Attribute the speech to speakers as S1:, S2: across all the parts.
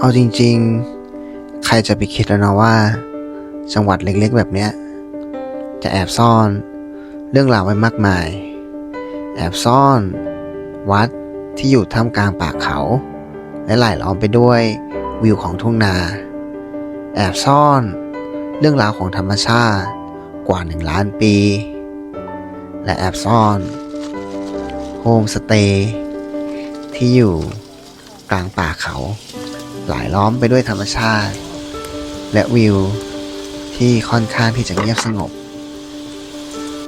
S1: เอาจริง ๆ ใครจะไปคิดแล้วนะว่า จังหวัดเล็กๆ แบบเนี้ย จะแอบซ่อนเรื่องราวไว้มากมาย แอบซ่อน วัดที่อยู่ท่ามกลางป่าเขา และหลายล้อมไปด้วยวิวของทุ่งนา แอบซ่อน เรื่องราวของธรรมชาติกว่าหนึ่งล้านปี และแอบซ่อนโฮมสเตย์ที่อยู่กลางป่าเขา หลายล้อมไปด้วยธรรมชาติ และวิว ที่ค่อนข้างที่จะเงียบสงบ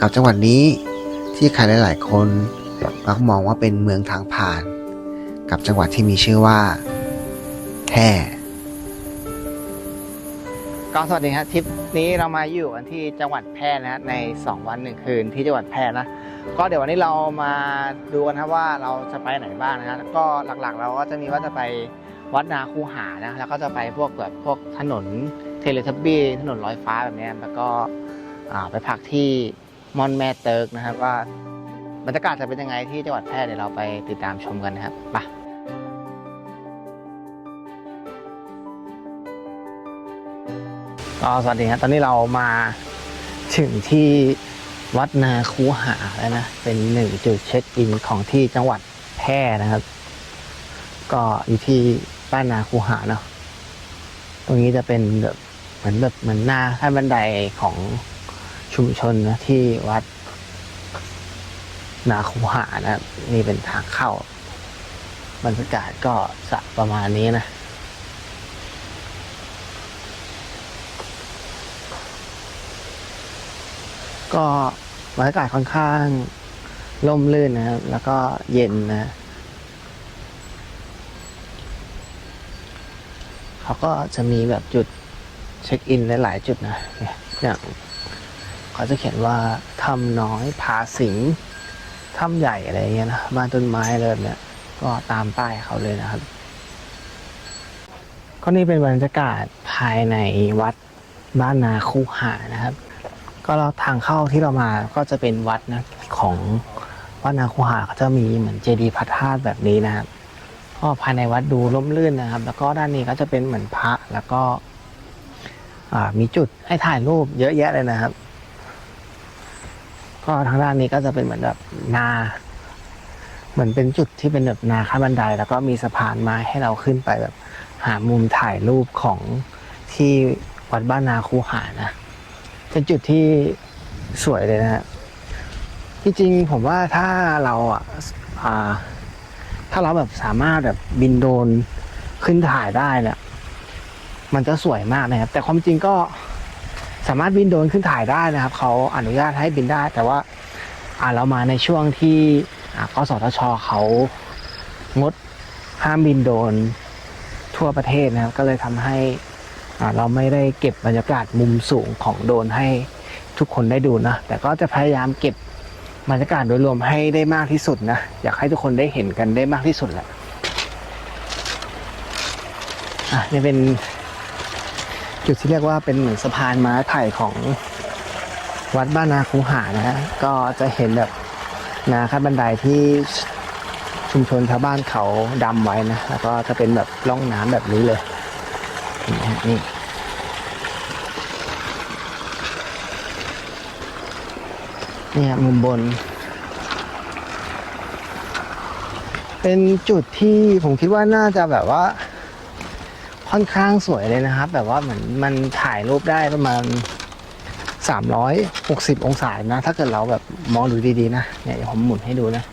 S1: กับจังหวัดนี้ที่ใครหลายๆคนมักมองว่าเป็นเมืองทางผ่าน กับจังหวัดที่มีชื่อว่าแพร่
S2: ก็สวัสดีครับทริปนี้เรามาอยู่กันที่จังหวัดแพร่นะฮะใน 2 วันหนึ่งคืนที่จังหวัดแพร่นะก็เดี๋ยววันนี้เรามาดูกันครับว่าเราจะไปไหนบ้างนะฮะแล้วก็หลักๆ เราก็จะมีว่าจะไป วัดนาคูหานะแล้วก็จะไปพวกแบบพวกถนนเทเลทับบี้ถนนลอยฟ้าแบบนี้แล้วก็ไปพักที่มอนแม่เติร์กนะครับว่าบรรยากาศจะเป็นยังไงที่จังหวัดแพร่เดี๋ยวเราไปติดตามชมกันนะครับไปก็สวัสดีครับตอนนี้เรามาถึงที่วัดนาคูหาแล้วนะ เป็นหนึ่งจุดเช็คอินของที่จังหวัดแพร่นะครับ ก็อยู่ที่ บ้านนาคูหาเนาะตรงนี้จะเป็นแบบเหมือนแบบเหมือนหน้าขั้นบันไดของชุมชนนะที่วัด นาคูหานะนี่เป็นทางเข้า บรรยากาศก็จะประมาณนี้นะก็บรรยากาศค่อนข้างร่มรื่นนะครับ แล้วก็เย็นนะ เขาก็จะมีแบบจุดเช็คอินหลายๆจุดนะเนี่ยอย่างเขาจะเขียนว่าถ้ำน้อยผาสิงถ้ำใหญ่อะไรอย่างเงี้ยนะบ้านต้นไม้เลยแบบเนี่ยก็ตามป้ายเขาเลยนะครับ ก็นี่เป็นบรรยากาศภายในวัดบ้านนาคูหานะครับ ก็เราทางเข้าที่เรามาก็จะเป็นวัดนะของวัดนาคูหาเขาจะมีเหมือนเจดีย์พระธาตุแบบนี้นะครับ ก็ภายในวัดดูร่มรื่นนะครับ แล้วก็ด้านนี้ก็จะเป็นเหมือนพระแล้วก็มีจุดให้ถ่ายรูปเยอะแยะเลยนะครับ ก็ทางด้านนี้ก็จะเป็นเหมือนแบบนา เหมือนเป็นจุดที่เป็นแบบนาขั้นบันได แล้วก็มีสะพานไม้ให้เราขึ้นไปแบบ หามุมถ่ายรูปของที่วัดบ้านนาคูหานะเป็นจุดที่สวยเลยนะฮะที่จริงผมว่าถ้าเราอะอ่า ถ้าเราแบบสามารถแบบบินโดรนขึ้นถ่ายได้เนี่ย มันจะสวยมากนะครับ แต่ความจริงก็สามารถบินโดรนขึ้นถ่ายได้นะครับเขาอนุญาตให้บินได้ แต่ว่าอ่าเรามาในช่วงที่กสทชเขางดห้ามบินโดรนทั่วประเทศนะครับ ก็เลยทำให้เราไม่ได้เก็บบรรยากาศมุมสูงของโดรนให้ทุกคนได้ดูนะ แต่ก็จะพยายามเก็บ บรรยากาศโดยรวมให้ได้มากที่สุดนะ อยากให้ทุกคนได้เห็นกันได้มากที่สุดแหละอะนี่เป็นจุดที่เรียกว่าเป็นเหมือนสะพานไม้ไผ่ของวัดบ้านนาคูหานะฮะก็จะเห็นแบบนาขั้นบันไดที่ชุมชนชาวบ้านเขาดำไว้นะแล้วก็จะเป็นแบบร่องน้ำแบบนี้เลยนี่ฮะนี่ เนี่ยมุมบน เป็นจุดที่ผมคิดว่าน่าจะแบบว่า ค่อนข้างสวยเลยนะครับ แบบว่าเหมือนมันถ่ายรูปได้ประมาณ 360 องศานะ ถ้าเกิดเราแบบมองดูดีๆนะเนี่ยเดี๋ยวผมหมุนให้ดูนะ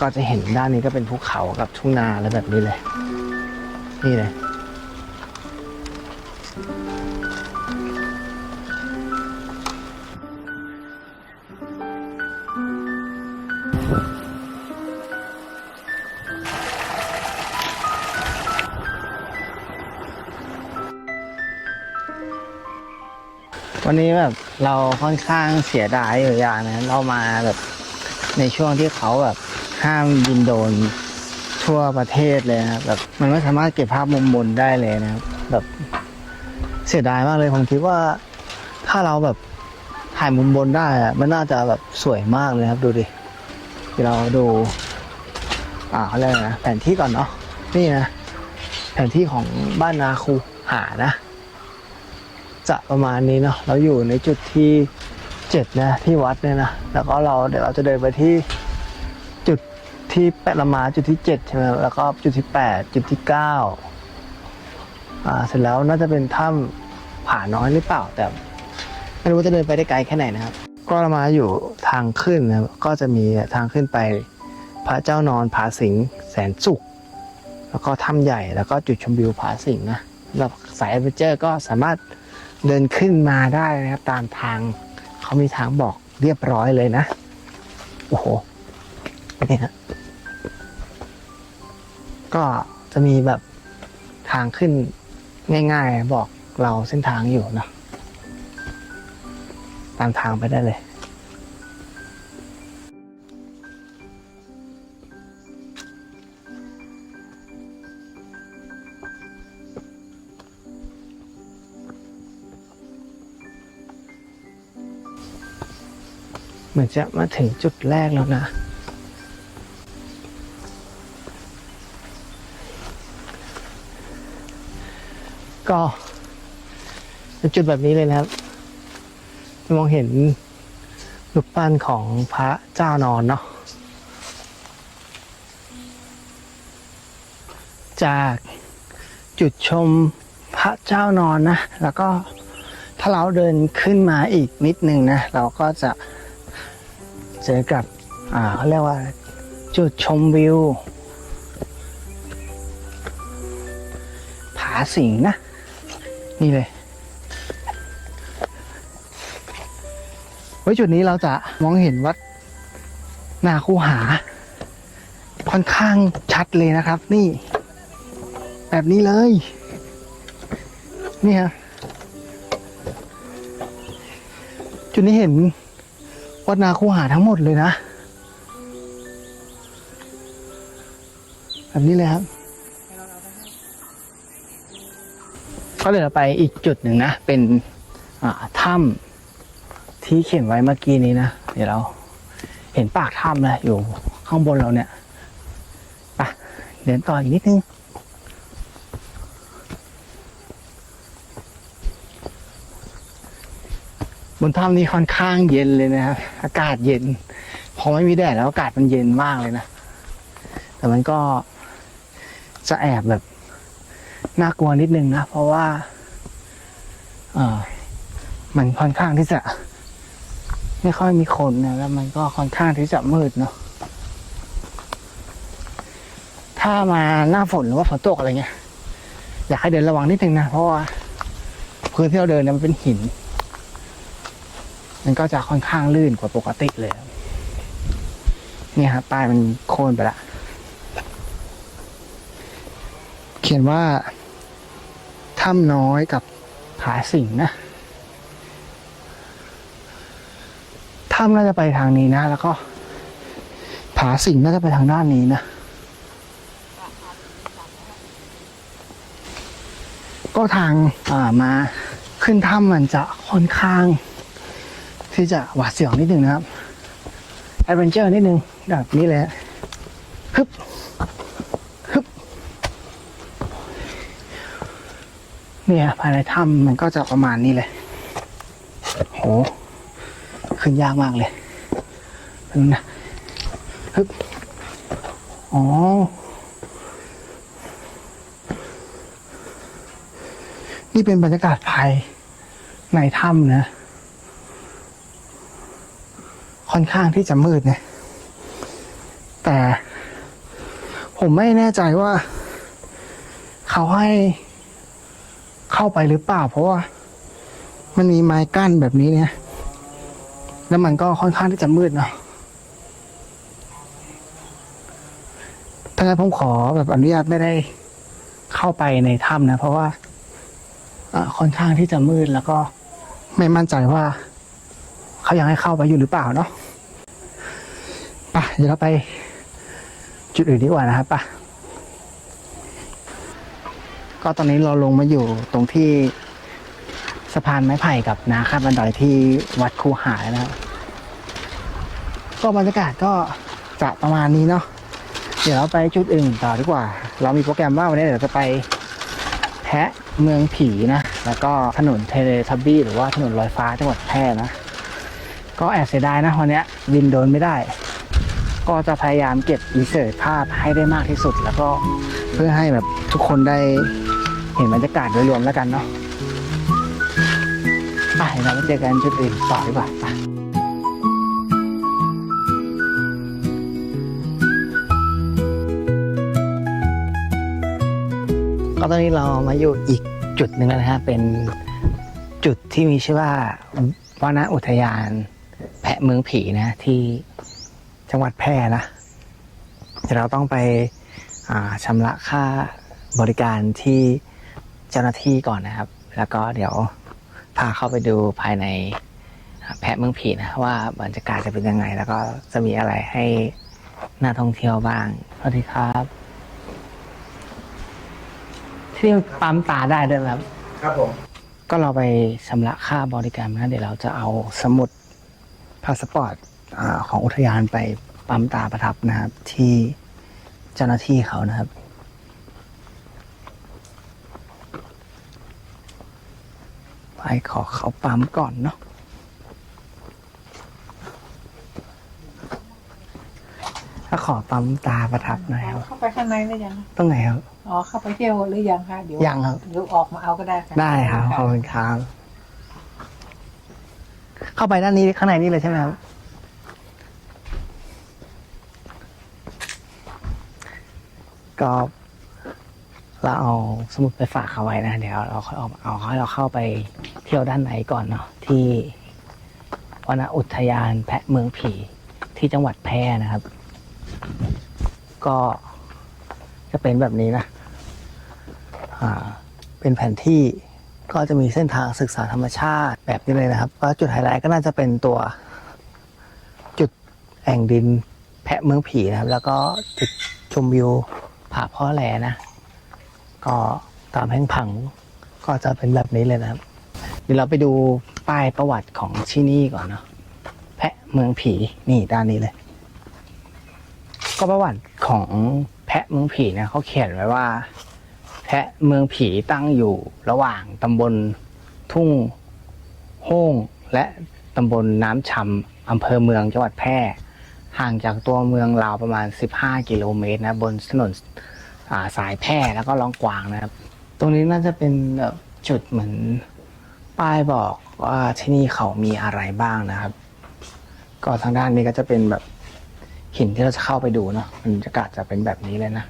S2: ก็จะเห็นด้านนี้ก็เป็นภูเขากับทุ่งนาแล้วแบบนี้เลย นี่เลย วันนี้แบบเราค่อนข้างเสียดายอยู่อย่างนะเรามาแบบในช่วงที่เขาแบบห้ามบินโดนทั่วประเทศเลยนะแบบมันไม่สามารถเก็บภาพมุมบนได้เลยนะครับแบบเสียดายมากเลยผมคิดว่าถ้าเราแบบถ่ายมุมบนได้อะมันน่าจะแบบสวยมากเลยครับดูดิเราดู อ่าเขาเรียกอะไรนะแผนที่ก่อนเนาะนี่นะแผนที่ของบ้านนาคูหานะ จะประมาณนี้เนาะเราอยู่ในจุดที่เจ็ดนะที่วัดเนี่ยนะแล้วก็เราเดี๋ยวเราจะเดินไปที่จุดที่แปดละมาจุดที่เจ็ดใช่ไหมแล้วก็จุดที่แปดจุดที่เก้าอ่าเสร็จแล้วน่าจะเป็นถ้ำผาน้อยหรือเปล่า แต่ไม่รู้ว่าจะเดินไปได้ไกลแค่ไหนนะครับ ก็เรามาอยู่ทางขึ้นนะก็จะมีทางขึ้นไปพระเจ้านอนผาสิงแสนสุข แล้วก็ถ้ำใหญ่แล้วก็จุดชมวิวผาสิงนะสำหรับสายแอดเวนเจอร์ก็สามารถ เดินขึ้นมาได้นะครับ ตามทางเขามีทางบอกเรียบร้อยเลยนะ โอ้โหนี่ฮะก็จะมีแบบทางขึ้นง่ายๆ บอกเราเส้นทางอยู่เนะตามทางไปได้เลย มือนจะมาถึงจุดแรกแล้วนะ ก็เป็นจุดแบบนี้เลยนะครับ จะมองเห็นรูปปั้นของพระเจ้านอนเนาะจากจุดชมพระเจ้านอนนะ แล้วก็ถ้าเราเดินขึ้นมาอีกนิดนึงนะ เราก็จะ เจอกับ อ่าเขาเรียกว่า จุดชมวิว ผาสิงนะ นี่เลยไว้จุดนี้เราจะมองเห็นวัดนาคูหา ค่อนข้างชัดเลยนะครับ นี่ แบบนี้เลย นี่ฮะจุดนี้เห็น วัดนาคูหาทั้งหมดเลยนะ แบบนี้เลยครับก็เลยเราไปอีกจุดหนึ่งนะ เป็นอ่าถ้ำที่เขียนไว้เมื่อกี้นี้นะ เดี๋ยวเราเห็นปากถ้ำเลยอยู่ข้างบนเราเนี่ย ไปเดินต่ออีกนิดนึง บนถ้ำนี้ค่อนข้างเย็นเลยนะครับอากาศเย็น พอไม่มีแดดแล้วอากาศมันเย็นมากเลยนะ แต่มันก็จะแอบแบบน่ากลัวนิดนึงนะ เพราะว่าเออมันค่อนข้างที่จะ ไม่ค่อยมีคนนะแล้วมันก็ค่อนข้างที่จะมืดเนาะถ้ามาหน้าฝนหรือว่าฝนตกอะไรเงี้ยอยากให้เดินระวังนิดนึงนะ เพราะว่าพื้นที่เราเดินเนี่ยมันเป็นหิน มันก็จะค่อนข้างลื่นกว่าปกติเลยนี่ยครับป้ายมันโค่นไปละ เขียนว่าถ้ำน้อยกับผาสิงนะถ้ำน่าจะไปทางนี้นะ แล้วก็ผาสิงน่าจะไปทางด้านนี้นะ ก็ทางามาขึ้นถ้ำมันจะค่อนข้าง ที่จะหวาดเสียวนิดนึงนะครับแอดเวนเจอร์นิดนึงแบบนี้เลยฮะฮึบฮึบเนี่ยภายในถ้ำมันก็จะประมาณนี้เลยโหขึ้นยากมากเลยนึงนะฮึบอ๋อนี่เป็นบรรยากาศภายในถ้ำนะ ค่อนข้างที่จะมืดนะแต่ผมไม่แน่ใจว่า เขาให้เข้าไปหรือเปล่า เพราะว่า มันมีไม้กั้นแบบนี้เนี่ย แล้วมันก็ค่อนข้างที่จะมืดเนาะถ้างั้นผมขอแบบอนุญาตไม่ได้เข้าไปในถ้ำนะ เพราะว่าค่อนข้างที่จะมืดแล้วก็ไม่มั่นใจว่า เขายังให้เข้าไปอยู่หรือเปล่าเนาะ เดี๋ยวเราไปจุดอื่นดีกว่านะครับไปะก็ตอนนี้เราลงมาอยู่ตรงที่สะพานไม้ไผ่กับนาคาบันไดที่วัดคูหายนะครับก็บรรยากาศก็จะประมาณนี้เนาะเดี๋ยวเราไปจุดอื่นต่อดีกว่า เรามีโปรแกรมว่าวันนี้เดี๋ยวจะไปแพะเมืองผีนะ แล้วก็ถนนเทเลทับบี้หรือว่าถนนลอยฟ้าจังหวัดแพร่นะ ก็แอบเสียดายนะวันนี้ยบินโดนไม่ได้ ก็จะพยายามเก็บอินเสิร์ตภาพให้ได้มากที่สุด แล้วก็เพื่อให้แบบทุกคนได้เห็นบรรยากาศโดยรวมแล้วกันเนาะไปเราไปเจอกันจุดอื่นต่อดีกว่าไปก็ตอนนี้เรามาอยู่อีกจุดหนึ่งแล้วนะฮะเป็นจุดที่มีชื่อว่าวานอุทยาน แพะเมืองผีนะที่ จังหวัดแพร่นะเดี๋ยวเราต้องไปอ่าชำระค่าบริการที่เจ้าหน้าที่ก่อนนะครับ แล้วก็เดี๋ยวพาเข้าไปดูภายในอ่าแพะเมืองผีนะว่าบรรยากาศจะเป็นยังไง แล้วก็จะมีอะไรให้น่าท่องเที่ยวบ้างสวัสดีครับ ที่นี่ปั๊มตาได้ด้วยไหมครับ
S1: ครับผม
S2: ก็เราไปชำระค่าบริการนะเดี๋ยวเราจะเอาสมุดพาสปอร์ต อาของอุทยานไปปั๊มตาประทับนะครับ ที่เจ้าหน้าที่เขานะครับไปขอเขาปั๊มก่อนเนาะถ้าขอปั๊มตาประทับหน่อยครับ
S3: เข้าไปข้างในหรือยัง
S2: ตรงไหนครับ
S3: อ๋อเข้าไปเที่ยวหรือยังคะเดี๋ยว
S2: ยังครับ
S3: เดี๋ยวออกมาเอาก็ได้ค่ะ
S2: ได้ครับขอบคุณครับเข้าไปด้านนี้ข้างในนี่เลยใช่ไหมครับ ก็เราเอาสมุดไปฝากเขาไว้นะเดี๋ยวเราค่อยเอาเอาให้เราเข้าไปเที่ยวด้านในก่อนเนาะที่วนอุทยานแพะเมืองผีที่จังหวัดแพร่นะครับ ก็จะเป็นแบบนี้นะอ่าเป็นแผนที่ก็จะมีเส้นทางศึกษาธรรมชาติแบบนี้เลยนะครับ ก็จุดไฮไลท์ก็น่าจะเป็นตัว จุดแอ่งดินแพะเมืองผีนะครับ แล้วก็จุดชมวิว ผาพ่อแหลนะ ก็ตามแห่งผังก็จะเป็นแบบนี้เลยนะครับ เดี๋ยวเราไปดูป้ายประวัติของที่นี่ก่อนเนาะแพะเมืองผีนี่ด้านนี้เลย ก็ประวัติของแพะเมืองผีเนี่ยเขาเขียนไว้ว่า แพะเมืองผีตั้งอยู่ระหว่างตำบลทุ่งโฮ่งและตำบลน้ำชำอำเภอเมืองจังหวัดแพร่ ห่างจากตัวเมืองราวประมาณ 15 กิโลเมตรนะบนถนนาสายแพร่แล้วก็ลองกวางนะครับ ตรงนี้น่าจะเป็นจุดเหมือนป้ายบอกว่าที่นี่เขามีอะไรบ้างนะครับ ก็ทางด้านนี้ก็จะเป็นแบบหินที่เราจะเข้าไปดูเนาะบรรยากาศจะเป็นแบบนี้เลยนะ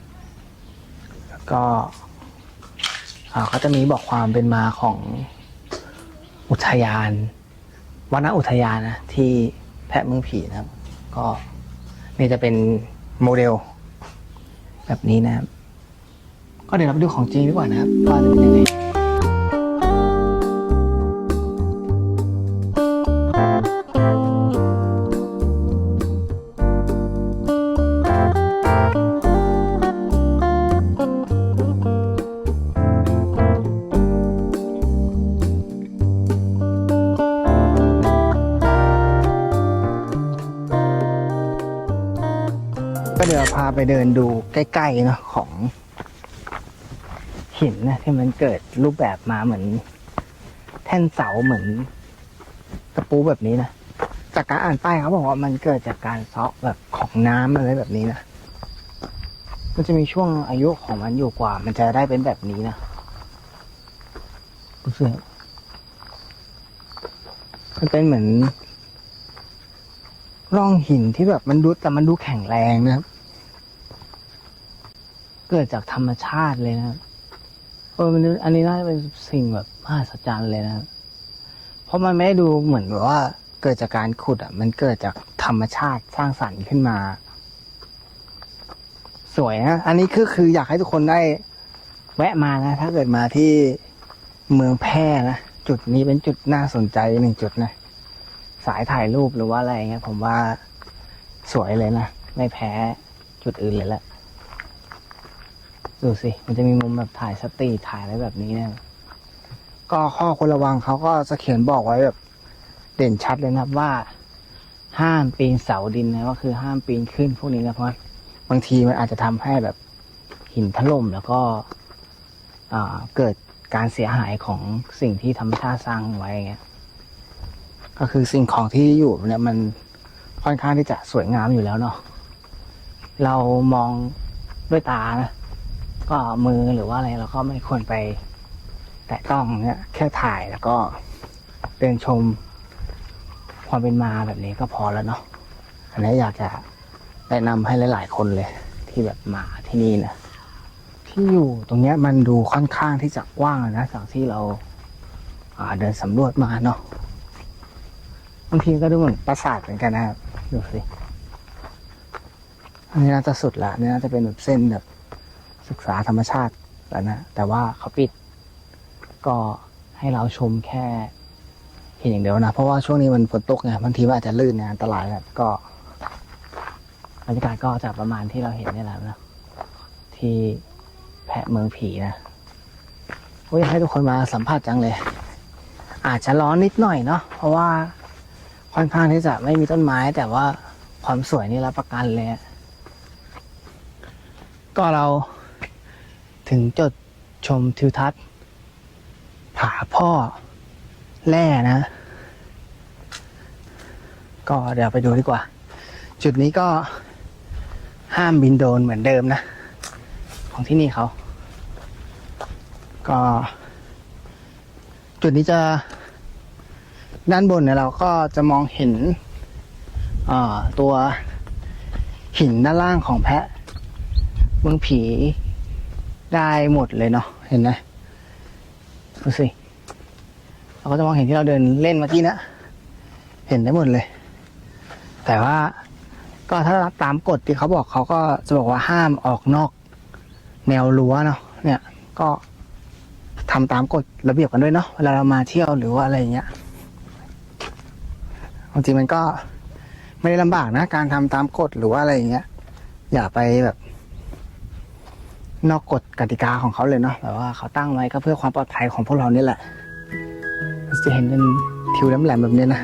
S2: แล้วก็เขาจะมีบอกความเป็นมาของอุทยานวนอุทยานนะที่แพะเมืองผีนะครับ ก็นี่จะเป็นโมเดล แบบนี้นะครับ ก็เดี๋ยวเราไปดูของจริงดีกว่านะครับว่าจะเป็นยังไง ไปเดินดูใกล้ๆเนาะของหินนะที่มันเกิดรูปแบบมาเหมือน แท่นเสาเหมือนตะปูแบบนี้นะจากการอ่านป้ายเขาบอกว่ามันเกิดจากการซาะแบบของน้ำอะไรแบบนี้นะมันจะมีช่วงอายุของมันอยู่กว่า มันจะได้เป็นแบบนี้นะดูสิมันเป็นเหมือน ร่องหินที่แบบมันดูแต่มันดูแข็งแรงนะครับ เกิดจากธรรมชาติเลยนะครับเออมันอันนี้น่าจะเป็นสิ่งแบบมหัศจรรย์เลยนะครับเพราะมันไม่ได้ดูเหมือนแบบว่าเกิดจากการขุดอะ มันเกิดจากธรรมชาติสร้างสรรค์ขึ้นมา สวยนะ อันนี้คือคืออยากให้ทุกคนได้แวะมานะ ถ้าเกิดมาที่เมืองแพร่นะ จุดนี้เป็นจุดน่าสนใจหนึ่งจุดนะ สายถ่ายรูปหรือว่าอะไรเงี้ยผมว่าสวยเลยนะ ไม่แพ้จุดอื่นเลยแหละ ดูสิ มันจะมีมุมแบบถ่ายสตรีถ่ายอะไรแบบนี้เนี่ย ก็ข้อควรระวังเขาก็จะเขียนบอกไว้แบบ เด่นชัดเลยนะครับว่า ห้ามปีนเสาดินนะก็คือห้ามปีนขึ้นพวกนี้นะเพราะบางทีมันอาจจะทำให้แบบหินถล่มแล้วก็อ่าเกิดการเสียหายของสิ่งที่ธรรมชาติสร้างไว้เงี้ย ก็คือสิ่งของที่อยู่เนี่ยมันค่อนข้างที่จะสวยงามอยู่แล้วเนาะ เรามองด้วยตานะ ก็มือหรือว่าอะไรเราก็ไม่ควรไป แตะต้องเนี่ยแค่ถ่ายแล้วก็เดินชมความเป็นมาแบบนี้ก็พอแล้วเนาะอันนี้อยากจะแนะนำให้หลาย ๆ คนเลย ที่แบบมาที่นี่นะที่อยู่ตรงเนี้ยมันดูค่อนข้างที่จะกว้างนะจากที่เราอ่าเดินสำรวจมาเนาะบางทีก็ดูเหมือนปราสาทเหมือนกันนะครับดูสิอันนี้น่าจะสุดละนนี่น่าจะเป็นแบบเส้นแบบ ศึกษาธรรมชาติแล้วนะ แต่ว่าเขาปิด ก็ให้เราชมแค่เห็นอย่างเดียวนะ เพราะว่าช่วงนี้มันฝนตกไงบางทีมันอาจจะลื่นนี่ยอันตรายครับก็บรรยากาศก็จะประมาณที่เราเห็นนี่แหละนะที่แพะเมืองผีนะโอ้ยอยากให้ทุกคนมาสัมผัสจังเลย อาจจะร้อนนิดหน่อยเนาะเพราะว่าค่อนข้างที่จะไม่มีต้นไม้ แต่ว่าความสวยนี่รับประกันเลยก็เรา ถึงจุดชมทิวทัศน์ ผาพ่อแร่นะ ก็เดี๋ยวไปดูดีกว่า จุดนี้ก็ห้ามบินโดนเหมือนเดิมนะ ของที่นี่เขา ก็ จุดนี้จะ ด้านบนเนี่ยเราก็จะมองเห็นตัวหินด้านล่างของแพะเมืองผี ได้หมดเลยเนาะเห็นไหมดูสิเราก็จะมองเห็นที่เราเดินเล่นเมื่อกี้นะเห็นได้หมดเลย แต่ว่าก็ถ้าตามกฎที่เขาบอกเขาก็จะบอกว่าห้ามออกนอก แนวรั้วเนาะเนี่ยก็ทำตามกฎระเบียบกันด้วยเนาะเวลาเรามาเที่ยวหรือว่าอะไรอย่างเงี้ยความจริงมันก็ไม่ได้ลำบากนะ การทำตามกฎหรือว่าอะไรอย่างเงี้ย อย่าไปแบบ นอกกฎกติกาของเขาเลยเนาะแบบว่าเขาตั้งไว้ก็เพื่อความปลอดภัยของพวกเรานี่แหละจะเห็นเป็นทิวแหลมๆแบบนี้นะ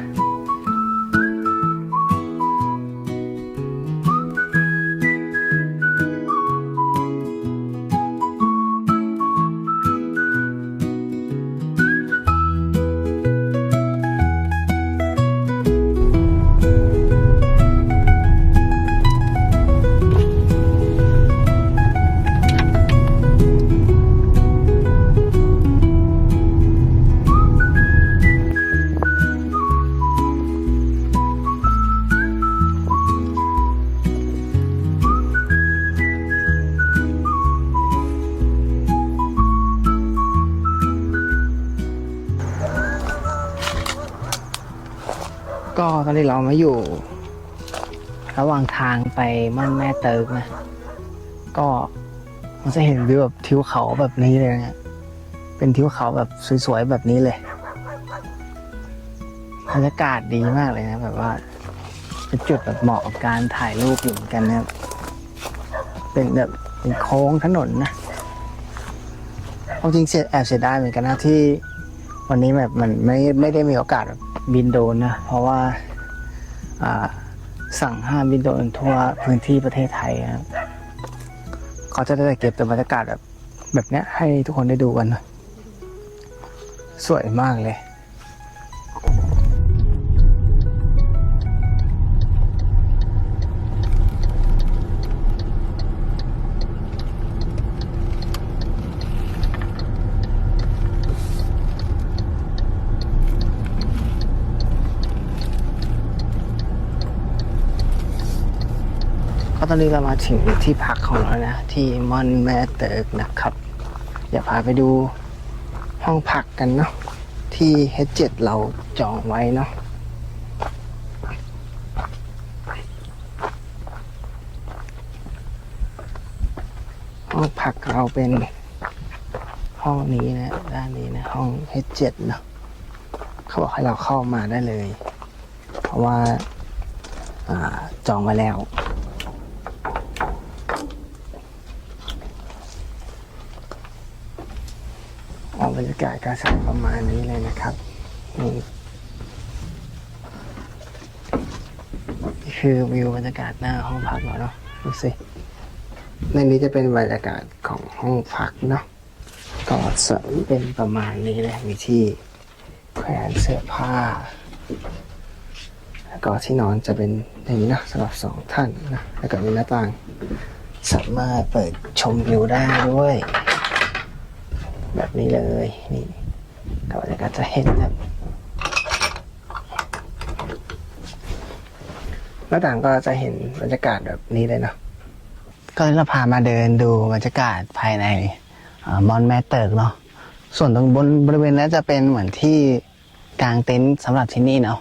S2: มาอยู่ ระหว่างทางไปม่อนแม่เติกนะ ก็มันจะเห็นวิวแบบทิวเขาแบบนี้เลยนะเป็นทิวเขาแบบสวยๆแบบนี้เลยบรรยากาศดีมากเลยนะแบบว่าเป็นจุดแบบเหมาะกับการถ่ายรูปอยู่เหมือนกันนะครับเป็นแบบเป็นโค้งถนนนะเอาจริงเสียแอบเสียดายเหมือนกันนะที่ วันนี้แบบมันไม่ไม่ได้มีโอกาสบินโดนนะ เพราะว่า สั่งห้ามบินโดนทั่วพื้นที่ประเทศไทยครับเขาจะได้เก็บแต่บรรยากาศแบบแบบเนี้ยให้ทุกคนได้ดูกัน สวยมากเลย ก็ตอนนี้เรามาถึงที่พักของเรานะ ที่มอนแมเติร์กนะครับเดี๋ยวพาไปดูห้องพักกันเนาะที่ H7 เราจองไว้เนาะห้องพักเราเป็นห้องนี้นะ ด้านนี้นะห้อง H7 เนาะเขาบอกให้เราเข้ามาได้เลย เพราะว่าอาจองไว้แล้ว ออก บรรยากาศการสร้างประมาณนี้เลยนะครับนี่คือวิวบรรยากาศหน้าห้องพักเราเนาะดูสิในนี้จะเป็นบรรยากาศของห้องพักเนาะก็ก็เสริมเป็นประมาณนี้เลยมีที่แขวนเสื้อผ้า แล้วก็ที่นอนจะเป็นอย่างนี้นะสำหรับสองท่านนะแล้วก็มีหน้าต่าง สามารถเปิดชมวิวได้ด้วย แบบนี้เลยนี่ก็บรรยากาศจะเห็นครับหน้าต่างก็จะเห็นบรรยากาศแบบนี้เลยเนาะก็เราพามาเดินดูบรรยากาศภายในมอนแม่เติกเนาะส่วนตรงบนบริเวณนั้นจะเป็นเหมือนที่กางเต็นท์สำหรับที่นี่เนาะ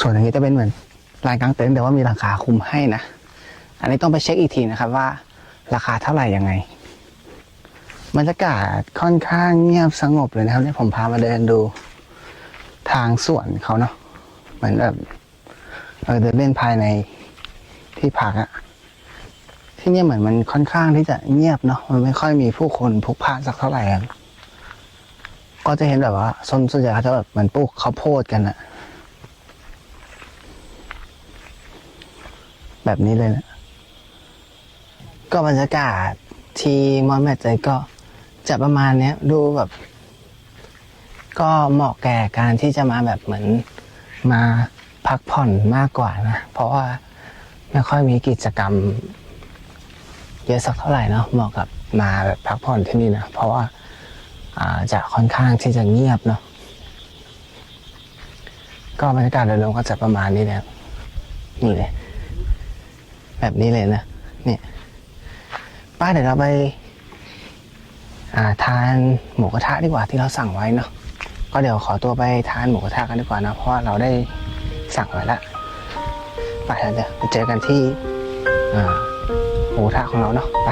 S2: ส่วนตรงนี้จะเป็นเหมือนลานกางเต็นท์แต่ว่ามีราคาคุมให้นะ อันนี้ต้องไปเช็คอีกทีนะครับว่าราคาเท่าไหร่ยังไง บรรยากาศค่อนข้างเงียบสงบเลยนะครับเนี่ยผมพามาเดินดูทางสวนเขาเนาะเหมือนแบบเออเดินเล่นภายในที่พักอะที่เนี่ยเหมือนมันค่อนข้างที่จะเงียบเนาะมันไม่ค่อยมีผู้คนพลุกพล่านสักเท่าไหร่ครับก็จะเห็นแบบว่าส่วนส่วนใหญ่เขาจะแบบเหมือนปลูกข้าวโพดกันอะแบบนี้เลยนะก็บรรยากาศที่มอนแมทเจก็ จะประมาณเนี้ยดูแบบ ก็เหมาะแก่การที่จะมาแบบเหมือนมาพักผ่อนมากกว่านะ เพราะว่าไม่ค่อยมีกิจกรรม เยอะสักเท่าไหร่เนาะเหมาะกับมาแบบพักผ่อนที่นี่นะเพราะว่าอ่าจะค่อนข้างที่จะเงียบเนาะก็บรรยากาศโดยรวมก็จะประมาณนี้นะครับนี่เลยแบบนี้เลยนะเนี่ยป้าเดี๋ยวเราไป ทานหมูกระทะดีกว่าที่เราสั่งไว้เนาะก็เดี๋ยวขอตัวไปทานหมูกระทะกันดีกว่านะเพราะว่าเราได้สั่งไว้แล้วไปเดี๋ยวไปเจอกันที่หมูกระทะของเราเนาะไป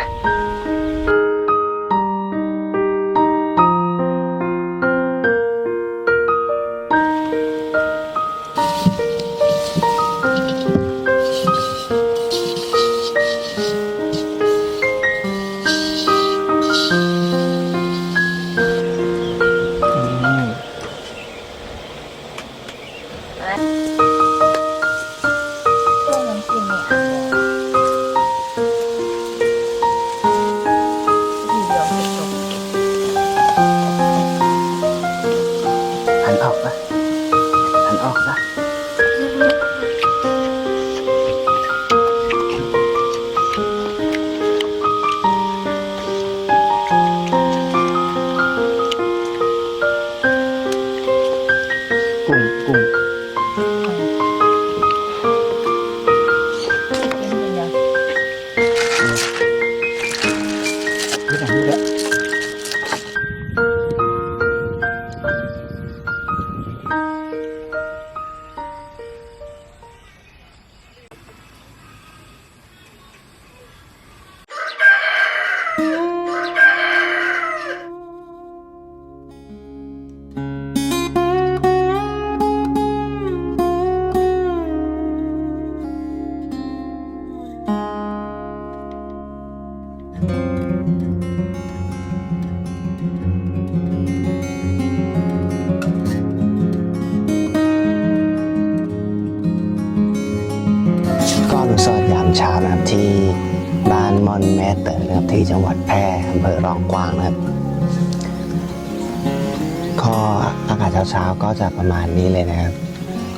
S4: เรา
S2: ก็จะประมาณนี้เลยนะครับ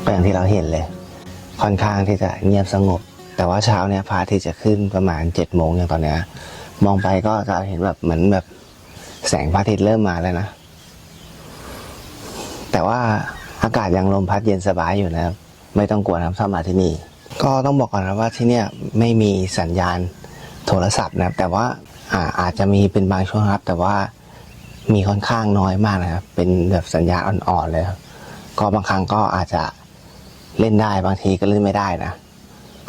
S2: ก็อย่างที่เราเห็นเลย ค่อนข้างที่จะเงียบสงบ แต่ว่าเช้าเนี้ยพระอาทิตย์จะขึ้นประมาณ7จ็ดโมงอย่างตอนเนี้ยมองไปก็จะเห็นแบบเหมือนแบบแสงพระอาทิตย์เริ่มมาแล้วนะ แต่ว่าอากาศยังลมพัดเย็นสบายอยู่นะครับ ไม่ต้องกลัวนะครับถ้ามาที่นี่ ก็ต้องบอกก่อนนะว่าที่เนี่ยไม่มีสัญญาณโทรศัพท์นะครับแต่ว่าอ่าอาจจะมีเป็นบางช่วงครับ แต่ว่า มีค่อนข้างน้อยมากนะครับ เป็นแบบสัญญาณอ่อนๆเลยครับก็บางครั้งก็อาจจะเล่นได้บางทีก็เล่นไม่ได้นะ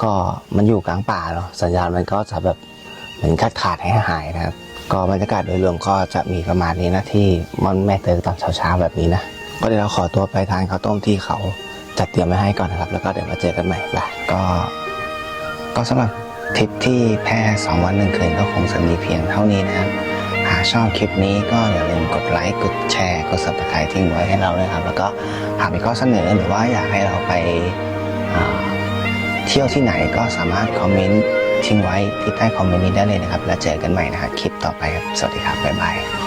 S2: ก็มันอยู่กลางป่าเนาะสัญญาณมันก็จะแบบเหมือนขาดขาดหายหายๆนะครับ ก็บรรยากาศโดยรวมก็จะมีประมาณนี้นะที่มอนแม่เตอตอนเช้าๆแบบนี้นะก็เดี๋ยวเราขอตัวไปทานข้าวต้มที่เขาจัดเตรียมไว้ให้ก่อนนะครับ แล้วก็เดี๋ยวมาเจอกันใหม่ไปก็ ก็สำหรับทริปที่แพร่สองวันหนึ่งคืนก็คงจะมีเพียงเท่านี้นะครับ ชอบคลิปนี้ก็อย่าลืมกดไลค์ กดแชร์ กด subscribe ทิ้งไว้ให้เราด้วยครับ แล้วก็หากมีข้อเสนอหรือว่าอยากให้เราไปเที่ยวที่ไหนก็สามารถคอมเมนต์ทิ้งไว้ที่ใต้คอมเมนต์นี้ได้เลยนะครับ แล้วเจอกันใหม่นะครับคลิปต่อไปครับ สวัสดีครับ บ๊ายบาย